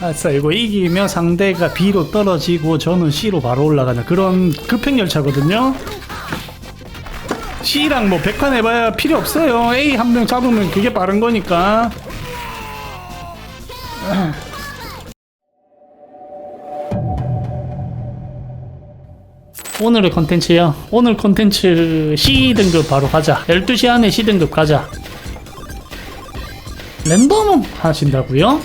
아싸 이거 이기면 상대가 B로 떨어지고 저는 C로 바로 올라가는 그런 급행열차거든요. C랑 뭐 100판 해봐야 필요 없어요. A 한 명 잡으면 그게 빠른 거니까. 오늘의 컨텐츠요 오늘 컨텐츠 C등급 바로 가자. 12시 안에 C등급 가자. 랜덤은 하신다고요?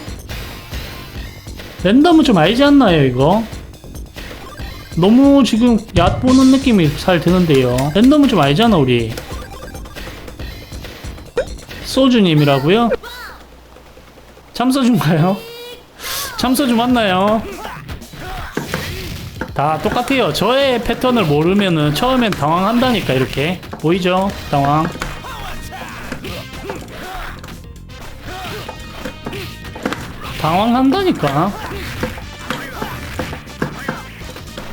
랜덤은 좀 알지 않나요 이거? 너무 지금 얕보는 느낌이 잘 드는데요 랜덤은 좀 알잖아 우리 소주님이라고요? 참소주인가요? 참소주 맞나요? 다 똑같아요 저의 패턴을 모르면은 처음엔 당황한다니까 이렇게 보이죠? 당황 당황한다니까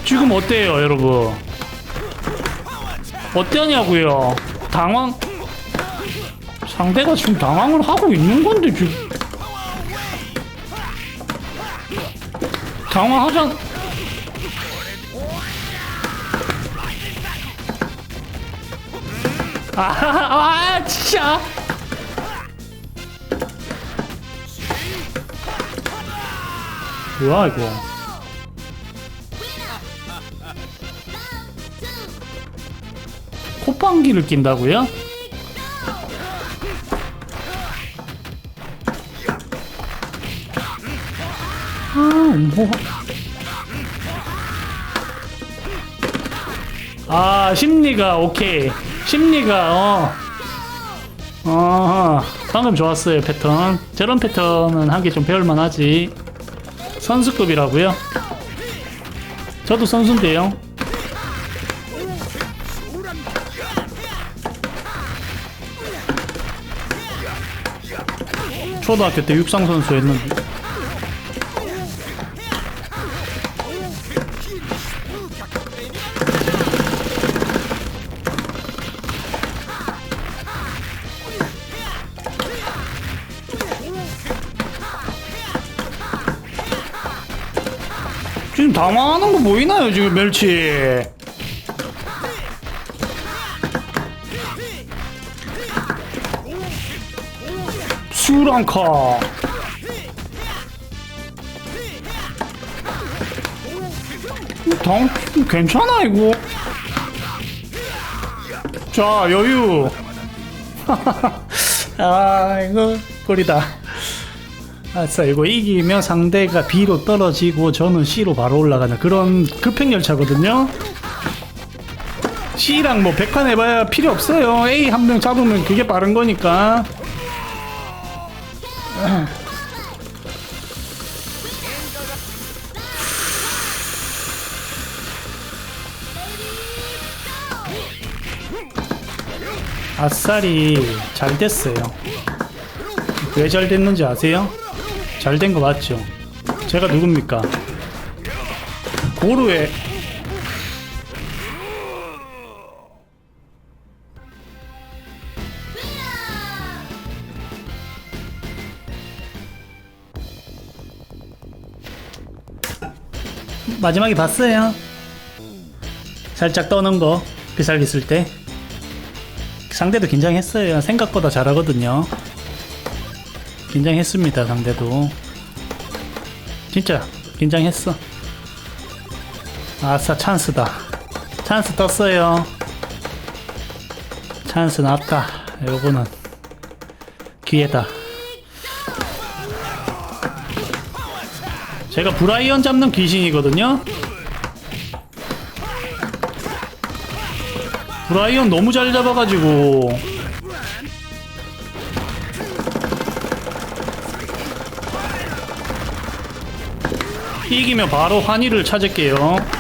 지금 어때요 여러분? 어떠냐고요? 당황? 상대가 지금 당황을 하고 있는 건데 지금. 당황하잖아 아, 아 진짜. 뭐야 이거 콧방귀를 낀다고요? 아, 뭐. 아, 심리가 오케이. 심리가 어. 어, 방금 좋았어요 패턴. 저런 패턴은 하기 좀 배울만 하지. 선수급이라고요? 저도 선수인데요. 초등학교 때 육상 선수 했는데. 지금 당황하는 거 보이나요 지금 멸치 수랑카. 당 괜찮아 이거? 자 여유. 아 이거 꿀이다. 아싸 이거 이기면 상대가 B로 떨어지고 저는 C로 바로 올라가는 그런 급행열차거든요. C랑 뭐 100판 해봐야 필요 없어요. A 한 명 잡으면 그게 빠른 거니까 아싸리 잘 됐어요 왜 잘 됐는지 아세요? 잘 된 거 맞죠? 제가 누굽니까? 고루의 마지막에 봤어요. 살짝 떠는 거 비살기 쓸 때. 상대도 긴장했어요. 생각보다 잘하거든요. 긴장했습니다. 상대도. 진짜 긴장했어. 아싸 찬스다. 찬스 떴어요. 찬스 났다. 요거는 기회다. 제가 브라이언 잡는 귀신이거든요. 브라이언 너무 잘 잡아가지고 이기면 바로 환희를 찾을게요.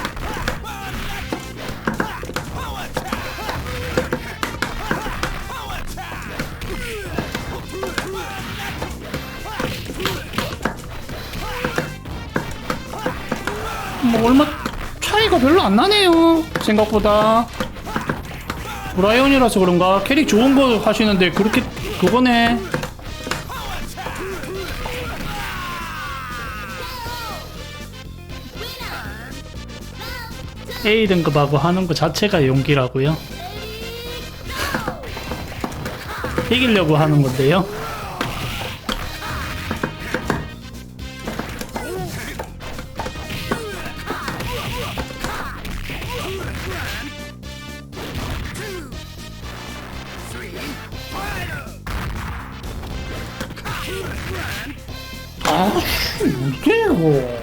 안 나네요 생각보다. 브라이언이라서 그런가? 캐릭 좋은 거 하시는데 그렇게 그거네. A등급하고 하는 거 자체가 용기라고요? 이기려고 하는 건데요. 어떻게 이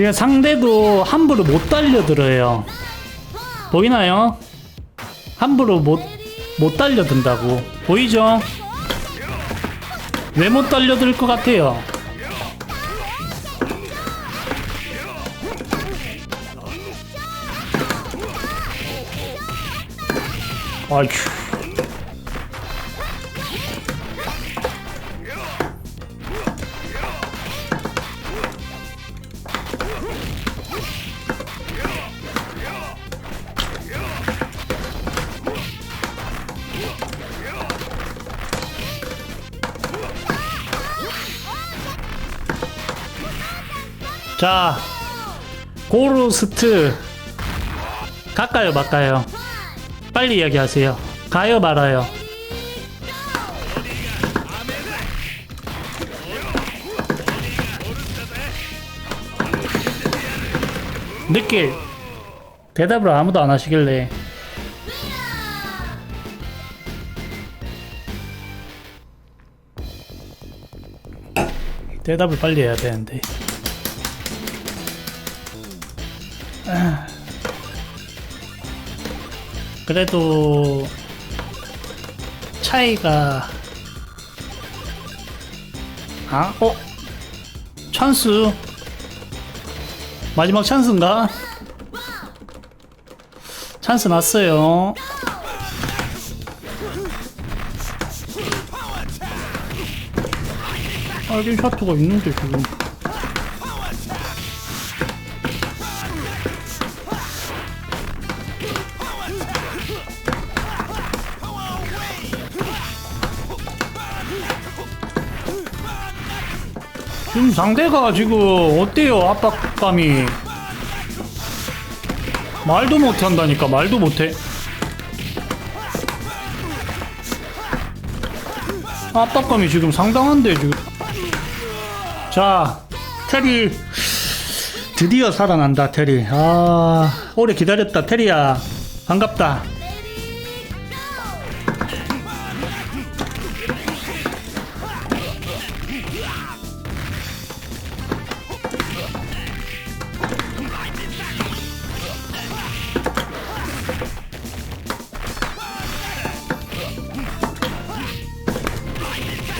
지금 상대도 함부로 못 달려들어요. 보이나요? 함부로 못, 못 달려든다고. 보이죠? 왜 못 달려들 것 같아요? 아휴. 자, 고루스트 갈까요, 말까요? 빨리 이야기하세요. 가요, 말아요. 느낄 대답을 아무도 안 하시길래 대답을 빨리 해야 되는데 그래도 차이가 아? 어? 찬스 마지막 찬스인가? 찬스 났어요 알긴 샤트가 있는데 지금 지금 상대가 지금 어때요 압박감이? 말도 못해 한다니까 말도 못해. 압박감이 지금 상당한데 지금. 자 테리. 드디어 살아난다 테리. 아 오래 기다렸다 테리야. 반갑다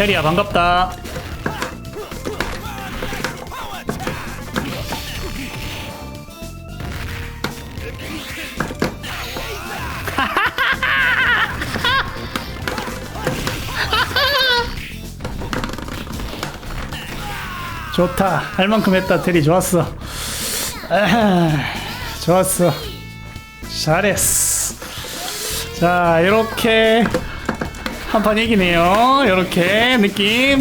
테리야 반갑다. 좋다. 할 만큼 했다 테리. 좋았어. 아, 좋았어. 잘했어. 자 이렇게 한 판 이기네요 이렇게 느낌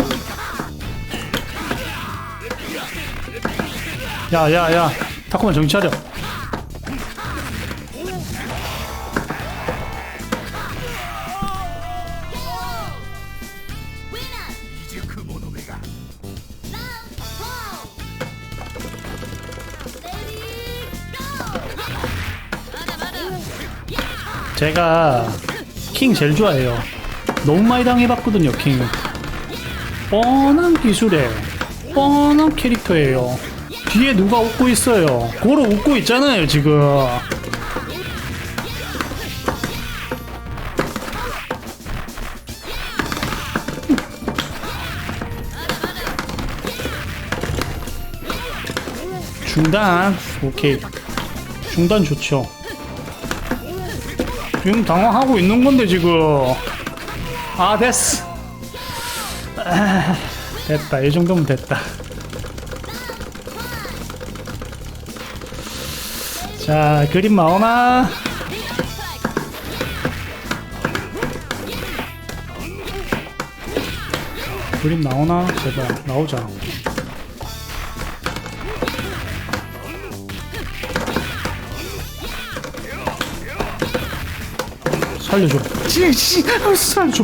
야 야 야 타코만 정신 차려! 제가 킹 제일 좋아해요. 너무 많이 당해봤거든요, 킹. 뻔한 기술에 뻔한 캐릭터예요. 뒤에 누가 웃고 있어요. 고로 웃고 있잖아요, 지금. 중단. 오케이. 중단 좋죠. 지금 당황하고 있는 건데 지금 아 됐어. 아, 됐다. 이 정도면 됐다. 자 그림 나오나? 그림 나오나? 제발 나오자 살려줘. 지지 살려줘.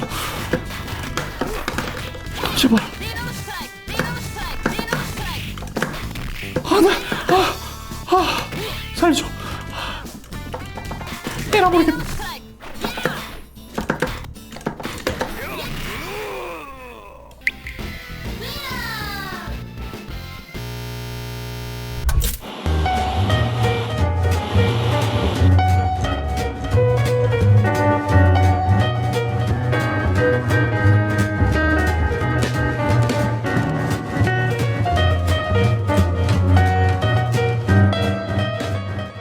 제발. 아 나 아, 아, 살려줘. 때려버리겠다